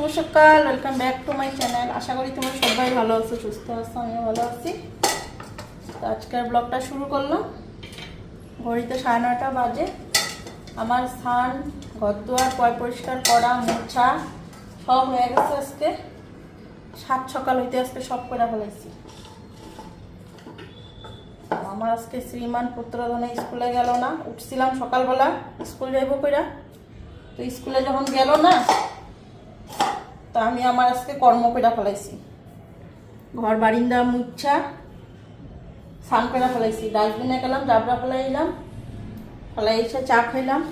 শুভ সকাল welcome back to my channel আশা করি তোমরা সবাই ভালো আছো, সুস্থ আছো, আমিও ভালো আছি। তো আজকের ব্লগটা শুরু করলাম। ঘড়িতে সাড়ে নটা বাজে। আমার স্নান ঘর দুয়ার পয় পরিষ্কার করা, মোছা, সব হয়ে গেছে আজকে। সাত সকাল হইতে আজকে সব করে ফেলাইছি। আমার আজকে শ্রীমান পুত্রধনে স্কুলে গেল না। উঠছিলাম সকালবেলা, স্কুল যাইব কইরা। তো স্কুলে যখন গেল না আমি আমার আজকে কর্ম করে ফেলাইছি। ঘর, বারিন্দা, মুচ্ছা, স্নান করে ফেলাইছি। ডাস্টবিনে গেলাম, জাবরা ফেলাইলাম ফেলাই এসে চা খাইলাম।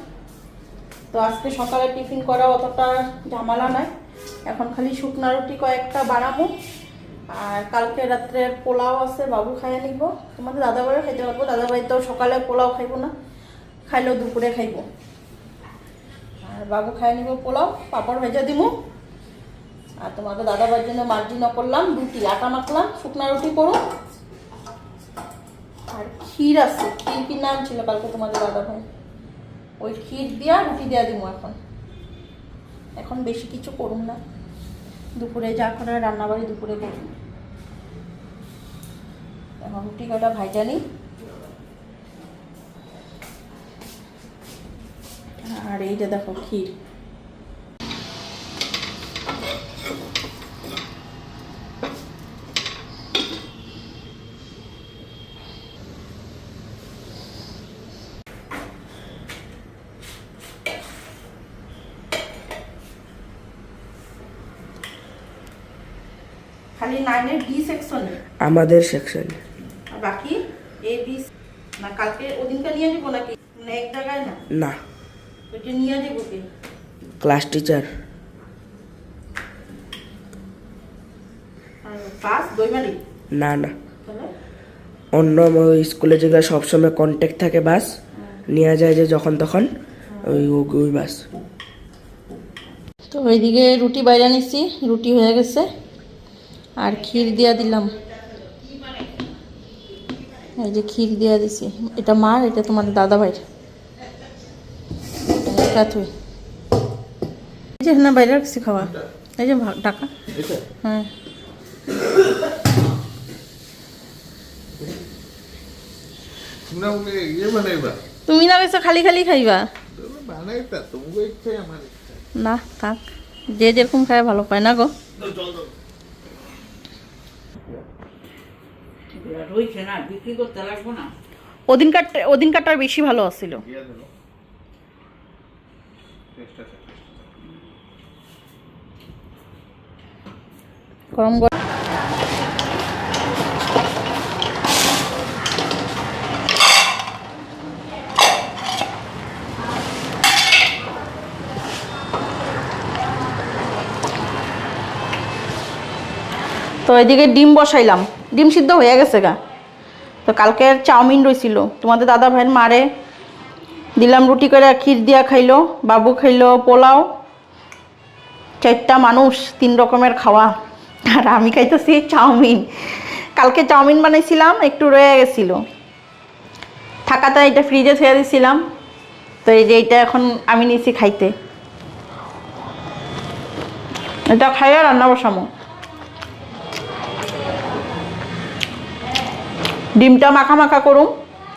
তো আজকে সকালে টিফিন করা অতটা ঝামেলা নাই এখন খালি শুকনা রুটি কয়েকটা বানাবো। আর কালকে রাত্রে পোলাও আছে, বাবু খাইয়ে নিব। তোমাদের দাদাবাড়ি খাইতে পারব। দাদাবাড়ি তো সকালে পোলাও খাইবো না, খাইলেও দুপুরে খাইবো। আর বাবু খাইয়ে নিব পোলাও, পাপড় ভেজে দিব আর তোমাদের দাদাবার জন্য মার্জিন করলাম রুটি, আটা মাখলাম, শুকনা রুটি করো। আর ক্ষীর আছে, ক্ষীর কি নাম ছিল কালকে তোমাদের দাদা ভাই ওই ক্ষীর দিয়া রুটি দেওয়া দিব এখন। এখন বেশি কিছু করুন না। দুপুরে যা করে রান্নাবাড়ি দুপুরে করুন এখন রুটি কটা ভাইজা নিই আর এইটা দেখো ক্ষীর খালি নাইনের ডি সেকশনে আমাদের সেকশন আর বাকি? এ বি না কালকে ওদিনকে নিয়ে যাব নাকি? মানে এক জায়গায় না? না। ওইটা নিয়ে যাব কে? ক্লাস টিচার পাস দইমারি না না। অন্য ওই স্কুলে যেগুলো সবসময় কন্ট্যাক্ট থাকে বাস নেওয়া যায় যে যখন তখন ওই ও- ওই বাস তো ওইদিকে রুটি বাইরে নিচ্ছি রুটি হয়ে গেছে। আর ক্ষীর দিয়া দিলাম। এই যে ক্ষীর দিয়া দিছি। এটা মার এটা তোমাদের দাদা ভাইয়ের। এটা তুই। এই যে না বাইরে রাখছি খাওয়া এই যে টাকা। হ্যাঁ। তোমরা ওকে ইয়ে বানাইবা। তুমি না বেশি খালি খালি খাইবা? তোমরা বানাইতা তোমাকে ইচ্ছে আমার ইচ্ছা। না থাক। যে যেরকম খায় ভালো পায় না গো। রয়েছে না বিক্রি করতে লাগবো না। ওদিনকার ওদিনকারটার বেশি ভালো আছে গরম গরম তো এদিকে ডিম বসাইলাম। ডিম সিদ্ধ হয়ে গেছে গা। তো কালকের চাউমিন রয়েছিল তোমাদের দাদা ভাইয়ের মারে দিলাম রুটি করে, ক্ষীর দিয়া খাইলো, বাবু খাইলো পোলাও। চারটা মানুষ, তিন রকমের খাওয়া। আর আমি খাইতেছি চাউমিন। কালকে চাউমিন বানাইছিলাম, একটু রয়ে গেছিল। থাকাতে এটা ফ্রিজে ছেড়ে দিছিলাম। তো এই যে এটা এখন আমি নিয়েছি খাইতে। এটা খাইয়া রান্না বসামো। ডিমটা মাখা মাখা করুম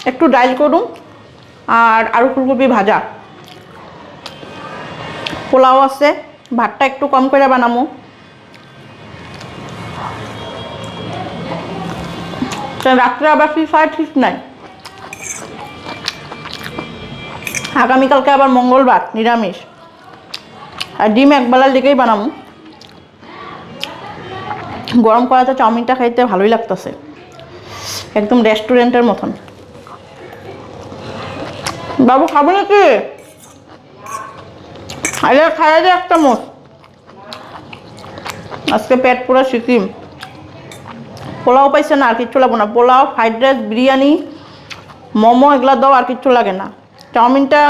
একটু ডাইল করুম আর আলু ফুলকপি ভাজা। পোলাও আছে, ভাতটা একটু কম করে বানামো রাত্রে আবার ফ্রি ফায়ার ঠিক নাই। আগামীকালকে আবার মঙ্গলবার, নিরামিষ। আর ডিম একবেলার দিকেই বানামো গরম করাতে চাউমিনটা খাইতে ভালোই লাগতেছে। একদম রেস্টুরেন্টের মতন। বাবু, খাব নাকি? আরে, খাওয়া যায় একটা মোট আজকে পেট পুরো সিকিম। পোলাও পাইছে না, আর কিচ্ছু লাগবে না। পোলাও, ফ্রাইড রাইস, বিরিয়ানি, মোমো, এগুলো দাও, আর কিচ্ছু লাগে না। চাউমিনটা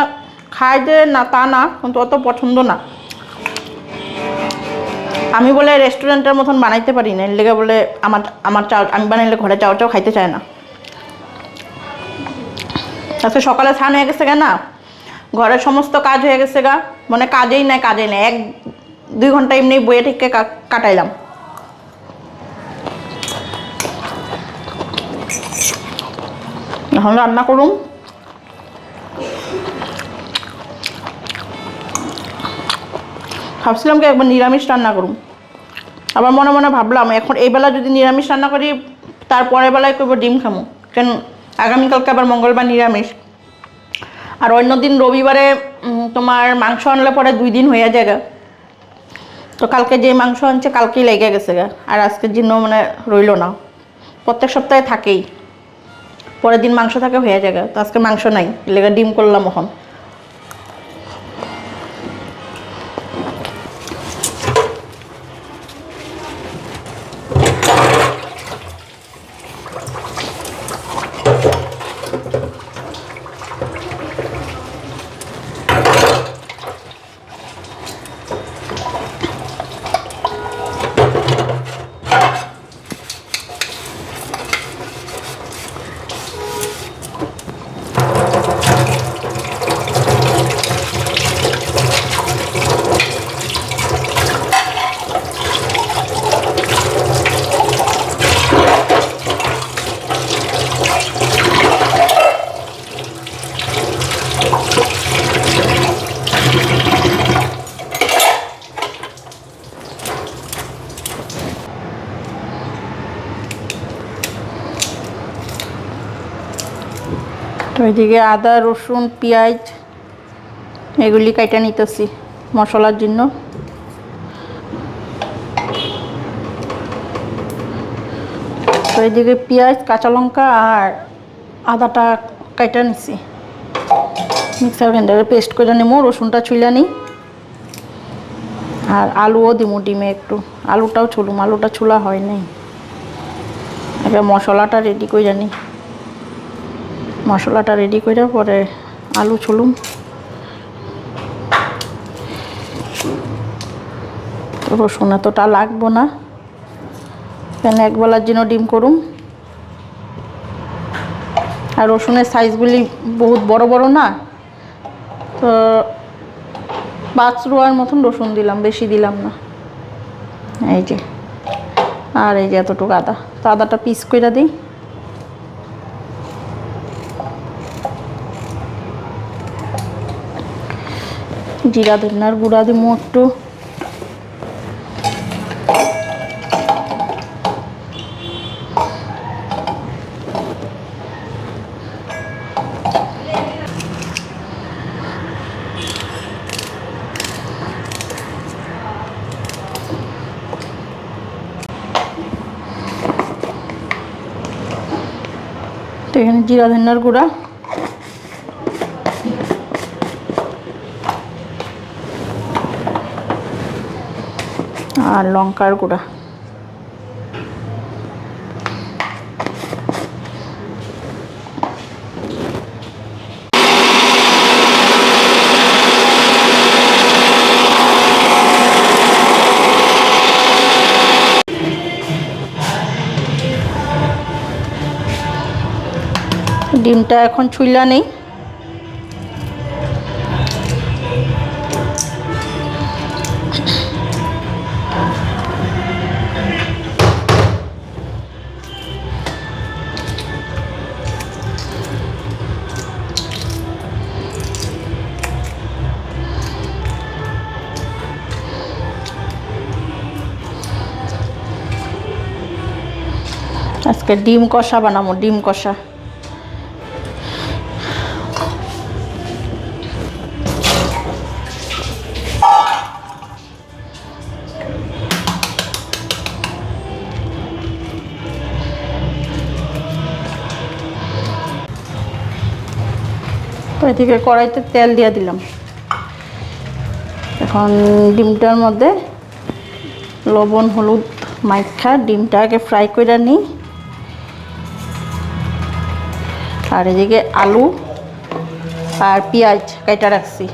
খাই যে না, তা না, কিন্তু অত পছন্দ না। আমি বলে রেস্টুরেন্টের মতন বানাইতে পারি না। এর লেগে বলে আমার আমার চাও, আমি বানাইলে ঘরে চাও চাও খাইতে চায় না। আজকে সকালে স্নান হয়ে গেছে গা না। ঘরের সমস্ত কাজ হয়ে গেছে গা। মানে কাজেই নাই কাজেই নাই। এক, দুই ঘণ্টা এমনি বইয়ে থেকে কাটাইলাম। এখন রান্না করুন ভাবছিলাম কি একবার নিরামিষ রান্না করুন আবার মনে মনে ভাবলাম, এখন এই বেলা যদি নিরামিষ রান্না করি তারপরের বেলায় করব ডিম খামো। কেন আগামীকালকে আবার মঙ্গলবার নিরামিষ। আর অন্য দিন রবিবারে তোমার মাংস আনলে পরে দুই দিন হয়ে যায় তো কালকে যে মাংস আনছে, কালকেই লেগে গেছে গা। আর আজকের জন্য মানে রইল না। প্রত্যেক সপ্তাহে থাকেই। পরের দিন মাংস থাকে হয়ে যায় তো আজকে মাংস নাই, লেগে ডিম করলাম এখন। তো এদিকে আদা, রসুন, পেঁয়াজ, এগুলি কাইটা নিতেছি মশলার জন্য। তো এদিকে পেঁয়াজ, কাঁচা লঙ্কা আর আদাটা কাইটা নিছি। মিক্সার গ্রাইন্ডারে পেস্ট করে নিমো, রসুনটা ছুইলা নিই আর আলুও দিমু ডিমে একটু। আলুটাও ছুলুম, আলুটা ছুলা হয় নাই। এবার মশলাটা রেডি করে জানি মশলাটা রেডি করে পরে আলু ছুলুম। রসুন এতটা লাগবো না। কেন একবেলার জন্য ডিম করুম। আর রসুনের সাইজগুলি বহুত বড় বড় না। তো পাঁচ রোয়ার মতন রসুন দিলাম, বেশি দিলাম না। এই যে, আর এই যে এতটুকু আদা। তো আদাটা পিস করে দিই। জিরা ধনিয়ার গুঁড়া দিব একটু। এখানে জিরা ধনিয়ার গুঁড়া। আর লঙ্কার গুঁড়া। ডিমটা এখন ছুইলা নেই। আজকে ডিম কষা বানাবো ডিম কষা। এদিকে কড়াইতে তেল দিয়ে দিলাম। এখন ডিমটার মধ্যে লবণ, হলুদ, মাইখা, ডিমটা আগে ফ্রাই করে নিই। আর এদিকে আলু আর পেঁয়াজ কেটে রাখছি।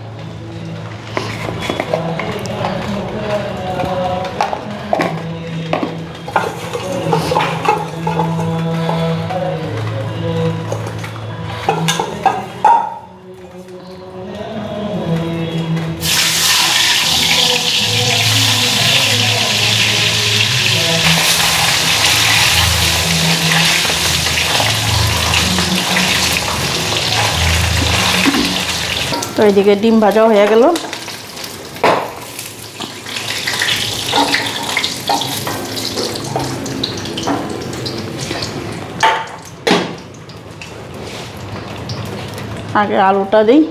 তো এদিকে ডিম ভাজাও হয়ে গেল। আগে আলুটা দিই।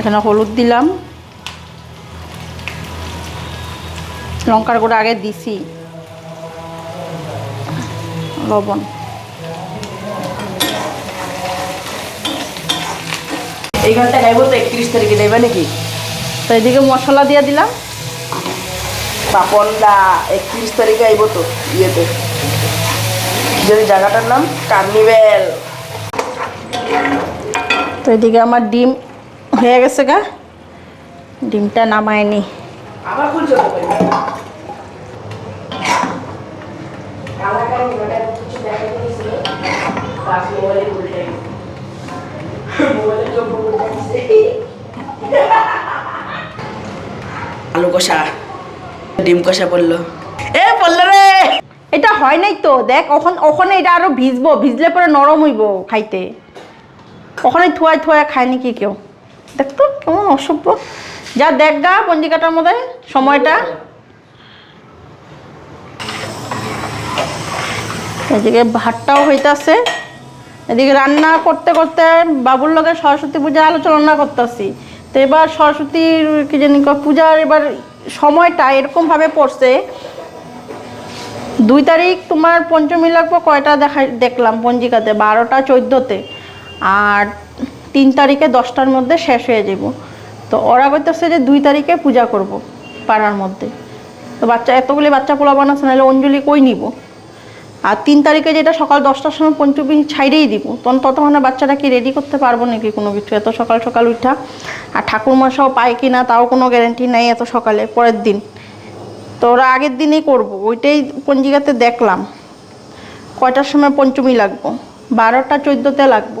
এখানে হলুদ দিলাম। লঙ্কার গুঁড়ো আগে দিছি। লবণ। এই গানটা গাইবো তো একত্রিশ তারিখে দেবে নাকি? তো এদিকে মশলা দিয়ে দিলাম। পাপনদা একত্রিশ তারিখে আইব তো ইয়েতে। যদি জায়গাটার নাম কার্নিভেল। তো এদিকে আমার ডিম হয়ে গেছে গা। ডিমটা নামায়নি? আলু কষা ডিম কষা পড়ল। এ পড়ল রে! এটা হয় নাই তো দেখ ওখান ওখানে এটা আরও ভিজবো ভিজলে পরে নরম হইব খাইতে। ওখানে থুয়াই থুয়াই খায় নাকি কেউ। দেখ তো কেমন অসভ্য। যা দেখ গা পঞ্জিকাটার মধ্যে সময়টা। এদিকে ভাতটাও হইতাছে। এদিকে রান্না করতে করতে বাবুর লোকের সরস্বতী পূজা আলোচনা করতেছি। তো এবার সরস্বতীর কি জানি পূজার এবার সময়টা এরকমভাবে পড়ছে। দুই তারিখ তোমার পঞ্চমী লাগবে, কয়টা দেখা দেখলাম পঞ্জিকাতে বারোটা চোদ্দোতে। আর তিন তারিখে দশটার মধ্যে শেষ হয়ে যাব তো ওরা করতেছে যে দুই তারিখে পূজা করব পাড়ার মধ্যে। তো বাচ্চা, এতগুলি বাচ্চা পোলা বানাচ্ছে নাহলে অঞ্জলি কই নিব? আর তিন তারিখে যেটা সকাল দশটার সময় পঞ্চমী ছাইড়েই দিব। তখন ততক্ষণে বাচ্চাটা কি রেডি করতে পারব নাকি কোনো কিছু? এত সকাল সকাল উঠা। আর ঠাকুর মশাও পায় কি না তাও কোনো গ্যারেন্টি নাই এত সকালে, পরের দিন। তো ওরা আগের দিনই করব, ওইটাই পঞ্জিকাতে দেখলাম। কয়টার সময় পঞ্চমী লাগবো? বারোটা চোদ্দোতে লাগবো।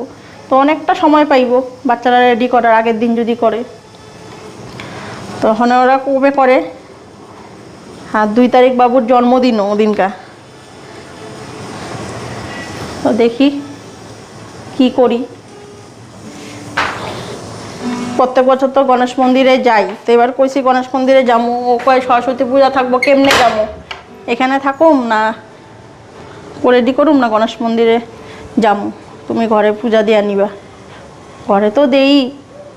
তো অনেকটা সময় পাইব। বাচ্চারা রেডি করার আগের দিন যদি করে। তখন ওরা কবে করে? হ্যাঁ দুই তারিখ বাবুর জন্মদিনও ওদিনকা। তো দেখি কি করি। প্রত্যেক বছর তো গণেশ মন্দিরে যাই। তো এবার কইছি গণেশ মন্দিরে যাব ও কয় সরস্বতী পূজা থাকব, কেমনে যাব এখানে থাকুম না? রেডি করুম না গণেশ মন্দিরে যাব তুমি ঘরে পূজা দিয়ে নিবা ঘরে তো দেই,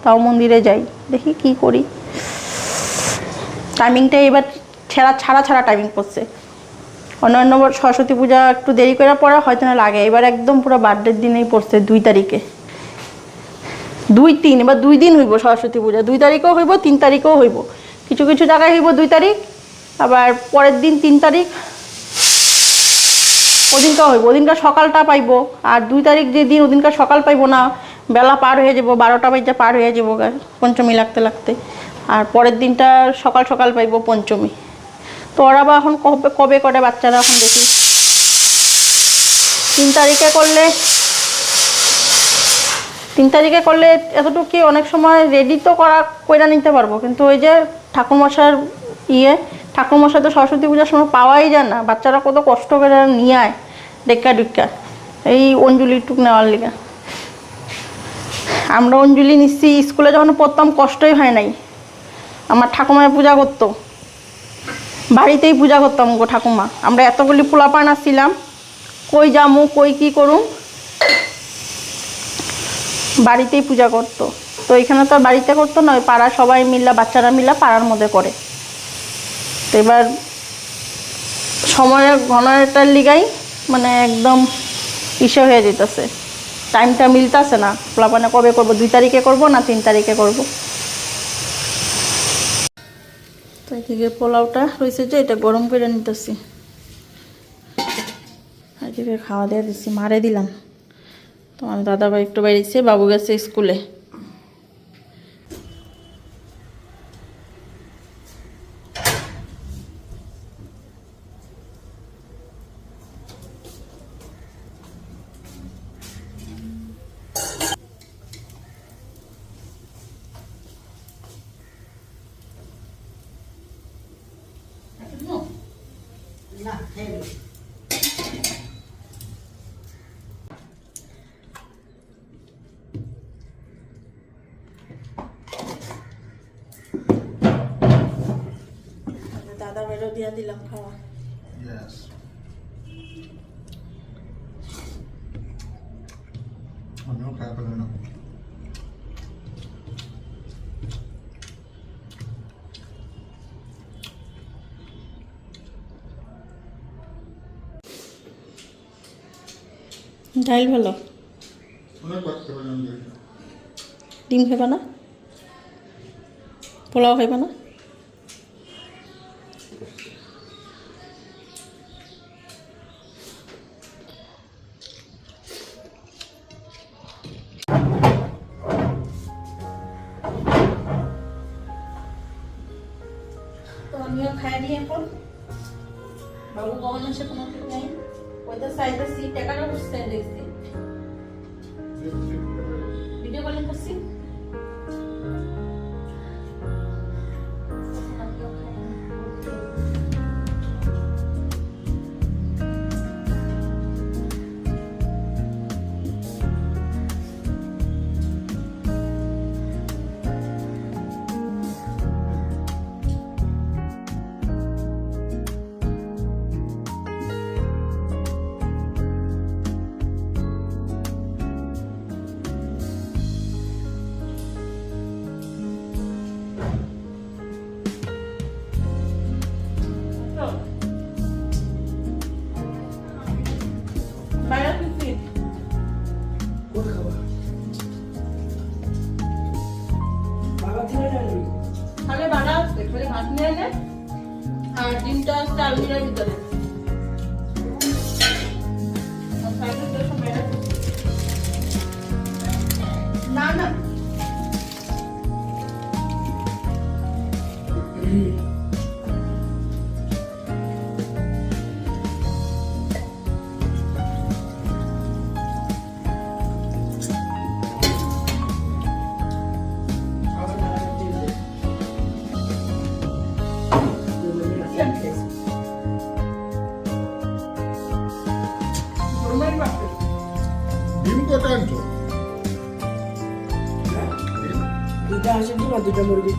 তাও মন্দিরে যাই। দেখি কি করি। টাইমিংটা এবার ছেঁড়া, ছাড়া ছাড়া টাইমিং পড়ছে। অন্যান্য সরস্বতী পূজা একটু দেরি করে পড়া হয়তো না লাগে। এবার একদম পুরো বার্থডের দিনেই পড়ছে দুই তারিখে। দুই তিন, এবার দুই দিন হইব সরস্বতী পূজা। দুই তারিখেও হইব, তিন তারিখেও হইব। কিছু কিছু জায়গায় হইব দুই তারিখ, আবার পরের দিন তিন তারিখ। ওদিনকার হইব, ওদিনকার সকালটা পাইবো। আর দুই তারিখ যে দিন ওদিনকার সকাল পাইবো না, বেলা পার হয়ে যাব, বারোটা বাজে পার হয়ে যাব পঞ্চমী লাগতে লাগতে। আর পরের দিনটা সকাল সকাল পাইবো পঞ্চমী। তো ওরা বা এখন কবে কবে করে বাচ্চারা এখন দেখি। তিন তারিখে করলে তিন তারিখে করলে এতটুকু কি অনেক সময় রেডি তো করা কইরা নিতে পারব। কিন্তু ওই যে ঠাকুরমশার ইয়ে ঠাকুরমশাই তো সরস্বতী পূজার সময় পাওয়াই যায় না। বাচ্চারা কত কষ্ট করে নিয়ে আয়। ডেক্কা ডুক্কা এই অঞ্জলি টুক নেওয়ার লিগা। আমরা অঞ্জলি নিচ্ছি, স্কুলে যখন পড়তাম কষ্টই হয় নাই। আমার ঠাকুমায় পূজা করতো। বাড়িতেই পূজা করতাম গো ঠাকুমা। আমরা এতগুলি পোলাপান আসছিলাম, কই যামু, কই কি করুম? বাড়িতেই পূজা করতো। তো এখানে তো বাড়িতে করতো না, ওই পাড়া সবাই মিল্লা, বাচ্চারা মিল্লা পাড়ার মধ্যে করে। তো এবার সময়ের ঘনটার লিগাই মানে একদম ইসে হয়ে যেতেছে। টাইমটা মিলতেছে না। পোলাপানে কবে করব? দুই তারিখে করব না তিন তারিখে করব? তো এদিকে পোলাওটা হয়েছে যে, এটা গরম করে নিতেছি। এদিকে খাওয়া দিয়ে দিচ্ছি মারে দিলাম। তোমার দাদা ভাই একটু বেরিয়েছে বাবু গেছে স্কুলে। না হেভি দাদা বেরো দিয়া দিলাম খাওয়া। ডাইল ভালো? ডিম খাইবা না? পোলাও খাইবা না? Video ko lang po si আমার দুটো মুরগি